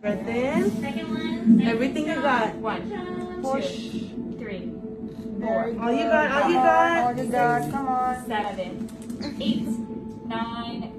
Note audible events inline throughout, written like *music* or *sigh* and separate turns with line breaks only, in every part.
Breath in.
Second one.
Everything you got.
One,
Push.
two, three,
Very
All you got, all you got.
All you got. Come on.
seven, eight, nine,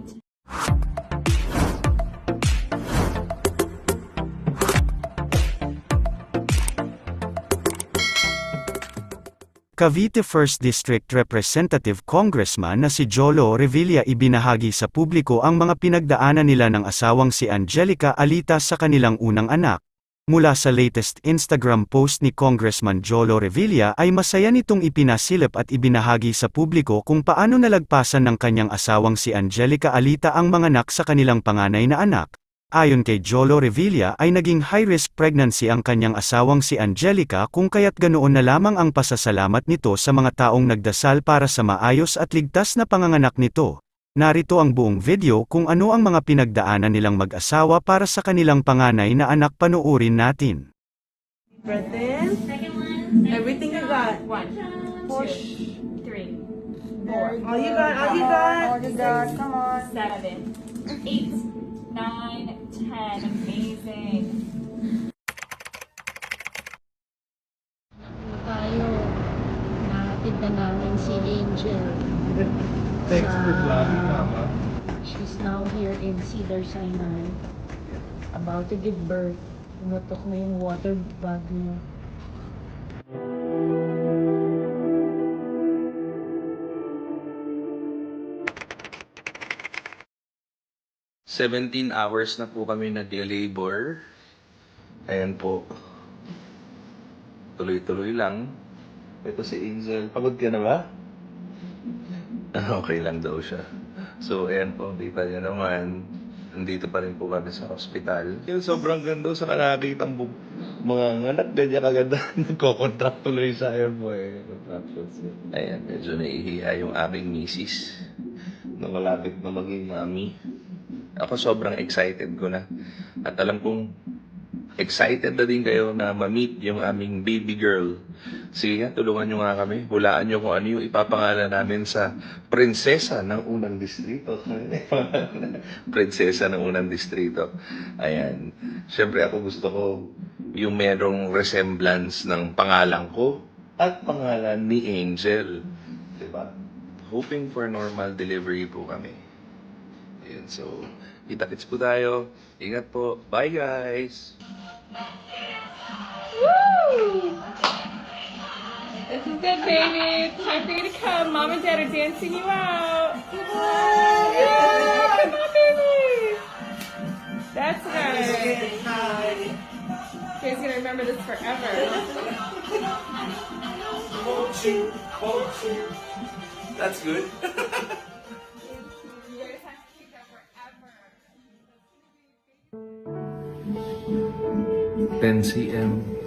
Cavite 1st District Representative Congressman na si Jolo Revilla ibinahagi sa publiko ang mga pinagdaanan nila ng asawang si Angelica Alita sa kanilang unang anak. Mula sa latest Instagram post ni Congressman Jolo Revilla ay masaya nitong ipinasilip at ibinahagi sa publiko kung paano nalagpasan ng kanyang asawang si Angelica Alita ang mga anak sa kanilang panganay na anak. Ayon kay Jolo Revilla ay naging high-risk pregnancy ang kanyang asawang si Angelica kung kaya't ganoon na lamang ang pasasalamat nito sa mga taong nagdasal para sa maayos at ligtas na panganganak nito. Narito ang buong video kung ano ang mga pinagdaanan nilang mag-asawa para sa kanilang panganay na anak panuurin natin.
Breath in.
second one.
Everything you got.
One, two, three,
Very
All you got, all you got.
All you got. Come on.
seven, eight, nine, ten. Amazing.
tayo. Nahatid na namin si Angel.
Thanks for vlogging, Mama.
She's now here in Cedar Sinai. About to give birth. Umutok na yung water bag niya.
17 hours na po kami nag-labor. Ayan po. Tuloy-tuloy lang. Ito si Angel. Pagod ka na ba? *laughs* Okay lang daw siya. So, ayan po. Kita niya naman. Nandito pa rin po kami sa hospital. Yung sobrang ganda sa nakakita ang mga anak. Ganyan kaganda. *laughs* Nagko-contract tuloy sa ayon po eh. Ayan, medyo naihiya yung aming misis. Nung malapit na maging mami. Ako sobrang excited ko na. At alam kong excited na din kayo na ma-meet yung aming baby girl. Sige nga, tulungan nyo nga kami. Hulaan nyo kung ano yung ipapangalan namin sa prinsesa ng unang distrito. *laughs* prinsesa ng unang distrito. Ayan. Siyempre ako gusto ko yung merong resemblance ng pangalan ko at pangalan ni Angel. Diba? Hoping for normal delivery po kami. Ayun, so, kita-kits po tayo. Ingat po. Bye, guys! Woo!
This is good, baby. It's time for you to come. Mom and dad are dancing you out. Yeah, come on, baby. That's right. You guys gonna remember this forever.
That's good. *laughs* 10 cm.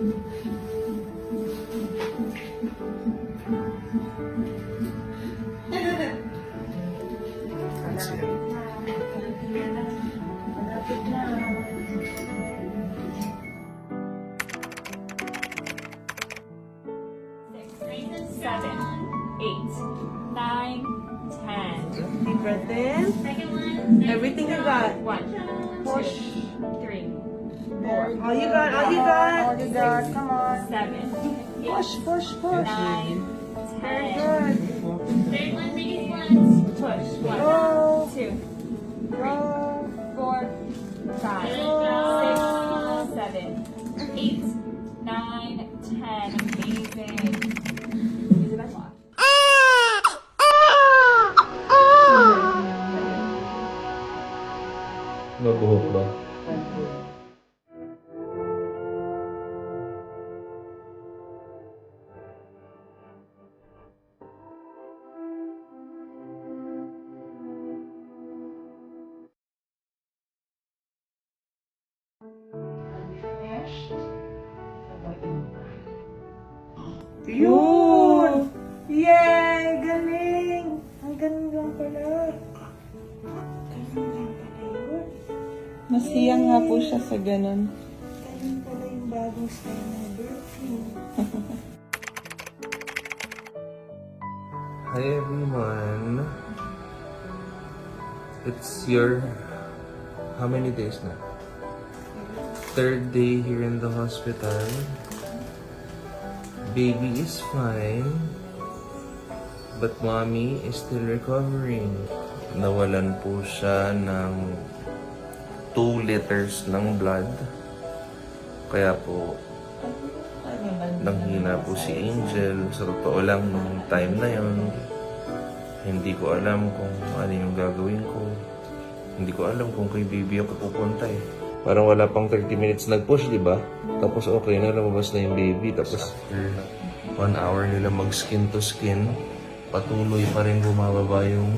All you got, all
oh, you
got.
All oh, you got. Come on.
seven,
Push,
eight,
push, push.
nine,
Very good.
Third one, biggest ones. Push. One,
Go.
two,
Go.
four, five, six, seven, eight, nine, ten. Amazing.
Yun! Yay! Galing! Ang galing lang pala. Galing lang pala yun.
Masiyang nga po siya sa ganun.
Galing pala yung bagong style na birthday.
Hi everyone. It's your how many days na? Third day here in the hospital. Baby is fine. But mommy is still recovering. Nawalan po siya ng 2 liters ng blood. Kaya po, nanghina po si Angel. Sa totoo lang, nung time na yon hindi ko alam kung ano yung gagawin ko. Hindi ko alam kung kay baby ako pupunta eh. Parang wala pang 30 minutes nag-push, di ba? Tapos okay na, lumabas na yung baby. Tapos after one hour nila mag-skin to skin, patuloy pa rin bumababa yung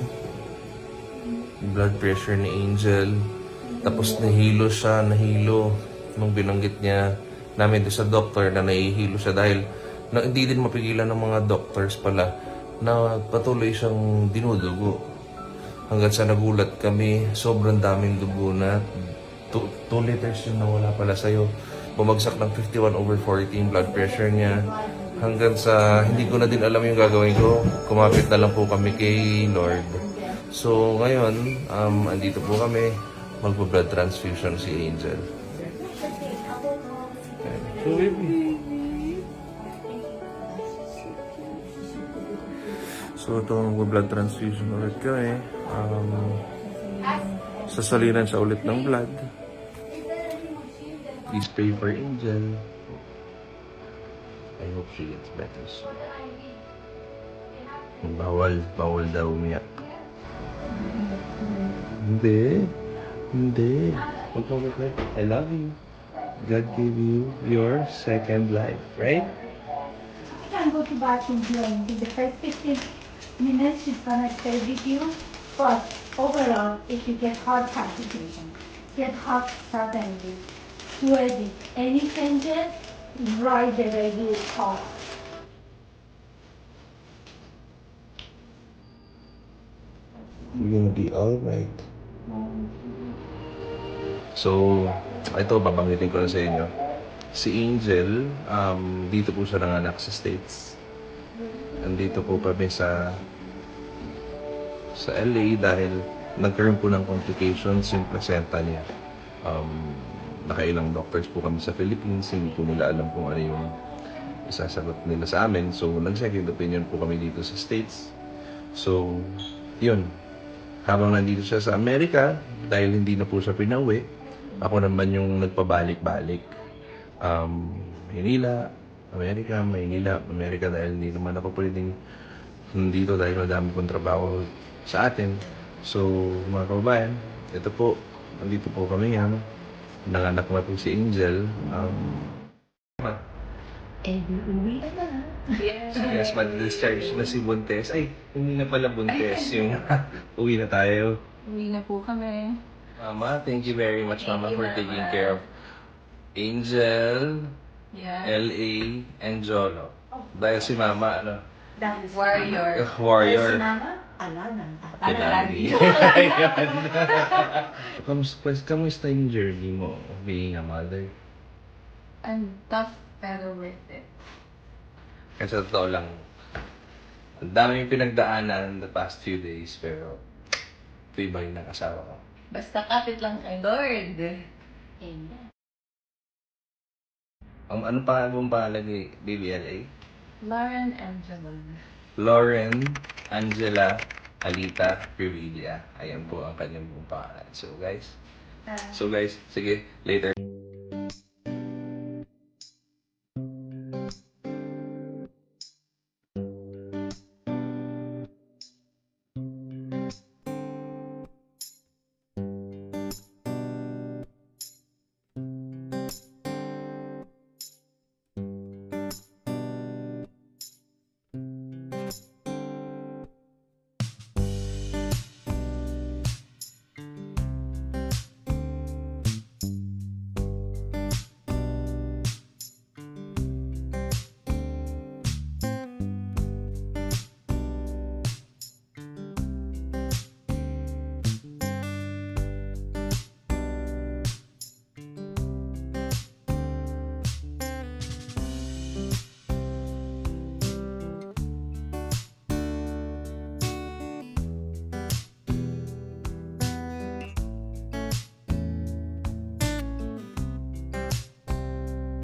blood pressure ni Angel. Tapos nahilo siya, nahilo nung binanggit niya namin doon sa doctor na nahihilo siya dahil na, hindi din mapigilan ng mga doctors pala na patuloy siyang dinudugo. Hanggang sa nagulat kami, sobrang daming dugo na 2 liters yung nawala pala sa'yo. Bumagsak ng 51 over 14 blood pressure niya. Hanggang sa hindi ko na din alam yung gagawin ko. Kumapit na lang po kami kay Lord. So ngayon, um, andito po kami. Magpa-blood transfusion si Angel. So baby. So ito mag-blood transfusion ulit kami. Um, sasalinan siya ulit ng blood. Please pray for Angel. I hope she gets better soon. Bawal, bawal daw umiyak. Hindi. Hindi. Huwag kang mag I love you. God gave you your second life, right?
You can go to bathroom here in the first 15 minutes she's gonna stay with you. But overall, if you get hot palpitation, get hot suddenly, sweaty, any changes, right away you call.
You're gonna be alright. So, ito, babanggitin ko na sa inyo. Si Angel, um, dito po siya nanganak sa States. Andito po kami sa sa LA dahil nagkaroon po ng complications yung placenta niya. Um, nakailang doctors po kami sa Philippines, hindi po nila alam kung ano yung isasagot nila sa amin. So, nag-second opinion po kami dito sa States. So, yun. Habang nandito siya sa Amerika, dahil hindi na po siya pinauwi, ako naman yung nagpabalik-balik. Um, Manila, Amerika, Manila, Amerika dahil hindi naman ako pwedeng nandito dahil madami pong trabaho sa atin. So, mga kababayan, ito po, nandito po kami yan. Nanganak na po si Angel. Um,
Eh, uuwi ka na.
yes, mag-discharge na si Buntes. Ay, hindi na pala Buntes. Yung *laughs* uwi na tayo.
Uwi na po kami.
Mama, thank you very much, Mama, for taking care of Angel,
Yeah.
L.A., and Jolo. Dahil si Mama, ano,
Warrior.
warrior.
Mama, ala na.
Pinagi. kamusta, pues, kamusta yung journey mo being a mother?
I'm tough pero worth it.
Kasi sa totoo lang, ang dami yung pinagdaanan the past few days, pero ito iba yung ng asawa ko.
Basta kapit lang kay Lord.
Amen.
Ang ano pa ang pangalan ni BBLA?
Lauren Angela.
Lauren Angela Alita Revilla. Ayan po ang kanyang pangalan. So guys, so guys, sige, later.